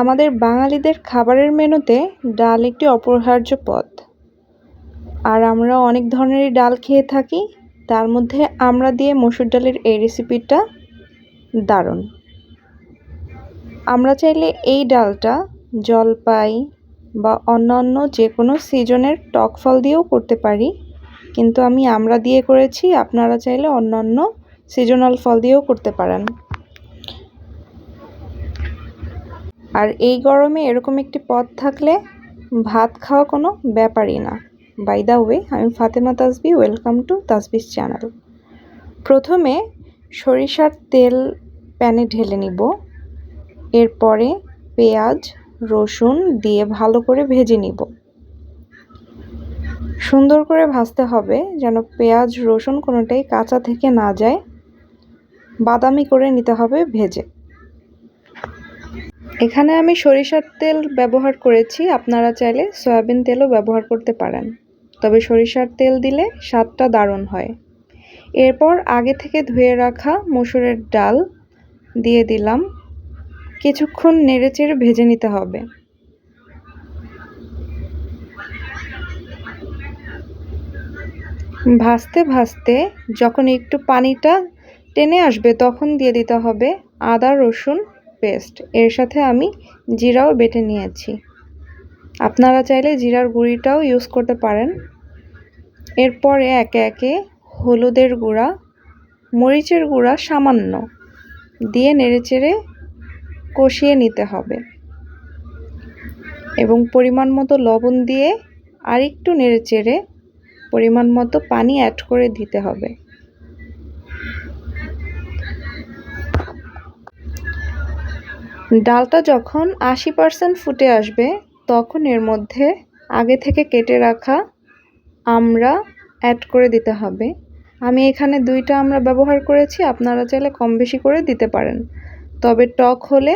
আমাদের বাঙালিদের খাবারের মেনুতে ডাল একটি অপরিহার্য পদ। আর আমরা অনেক ধরনেরই ডাল খেয়ে থাকি, তার মধ্যে আমরা দিয়ে মসুর ডালের এই রেসিপিটা দারুণ। আমরা চাইলে এই ডালটা জলপাই বা অন্যান্য যে কোনো সিজনের টক ফল দিয়েও করতে পারি, কিন্তু আমি আমরা দিয়ে করেছি, আপনারা চাইলে অন্যান্য সিজনাল ফল দিয়েও করতে পারেন। আর এই গরমে এরকম একটি পদ থাকলে ভাত খাওয়া কোনো ব্যাপারই না। বাই দ্য ওয়ে আমি ফাতেমা তাসবি ওয়েলকাম টু তাসবিস চ্যানেল প্রথমে সরিষার তেল প্যানে ঢেলে নিব। এরপরে পেঁয়াজ, রসুন দিয়ে ভালো করে ভেজে নিব। সুন্দর করে ভাজতে হবে যেন পেঁয়াজ, রসুন কোনোটাই কাঁচা থেকে না যায়। বাদামি করে নিতে হবে ভেজে। এখানে আমি সরিষার তেল ব্যবহার করেছি, আপনারা চাইলে সয়াবিন তেলও ব্যবহার করতে পারেন। তবে সরিষার তেল দিলে স্বাদটা দারুণ হয়। এরপর আগে থেকে ধুয়ে রাখা মসুরের ডাল দিয়ে দিলাম। কিছুক্ষণ নেড়েচেড়ে ভেজে নিতে হবে। ভাজতে ভাজতে যখন একটু পানিটা টেনে আসবে তখন দিয়ে দিতে হবে আদা, রসুন পেস্ট। এর সাথে আমি জিরাও বেটে নিয়েছি। আপনারা চাইলে জিরার গুঁড়িটাও ইউজ করতে পারেন। এরপরে একে একে হলুদের গুঁড়া, মরিচের গুঁড়া সামান্য দিয়ে নেড়েচেড়ে কষিয়ে নিতে হবে। এবং পরিমাণ মতো লবণ দিয়ে আরেকটু নেড়েচেড়ে পরিমাণ মতো পানি অ্যাড করে দিতে হবে। ডালটা যখন আশি পার্সেন্ট ফুটে আসবে, তখন এর মধ্যে আগে থেকে কেটে রাখা আমরা অ্যাড করে দিতে হবে। আমি এখানে দুইটা আমরা ব্যবহার করেছি, আপনারা চাইলে কম বেশি করে দিতে পারেন। তবে টক হলে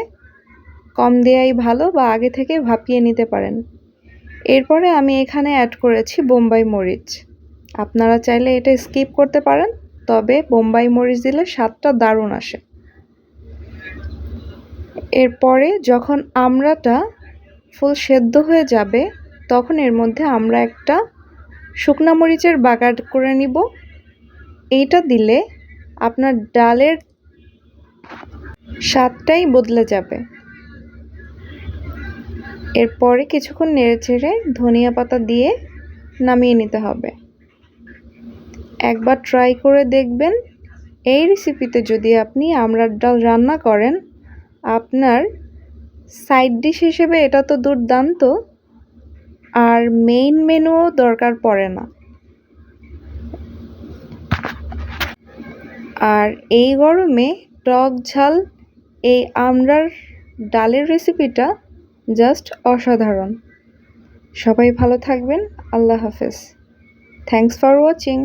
কম দেওয়াই ভালো বা আগে থেকে ভাপিয়ে নিতে পারেন। এরপরে আমি এখানে অ্যাড করেছি বোম্বাই মরিচ। আপনারা চাইলে এটা স্কিপ করতে পারেন, তবে বোম্বাই মরিচ দিলে স্বাদটা দারুণ আসে। এরপরে যখন আমড়াটা ফুল সেদ্ধ হয়ে যাবে, তখন এর মধ্যে আমরা একটা শুকনা মরিচের বাগার করে নিব। এইটা দিলে আপনার ডালের স্বাদটাই বদলে যাবে। এরপরে কিছুক্ষণ নেড়ে ছেড়ে ধনিয়া পাতা দিয়ে নামিয়ে নিতে হবে। একবার ট্রাই করে দেখবেন। এই রেসিপিতে যদি আপনি আমড়ার ডাল রান্না করেন আপনার সাইড ডিশ হিসেবে এটা তো দুর্দান্ত, আর মেইন মেনুও দরকার পড়ে না। আর এই গরমে টক ঝাল, এই আমড়ার ডালের রেসিপিটা জাস্ট অসাধারণ। সবাই ভালো থাকবেন, আল্লাহ হাফেজ। Thanks for watching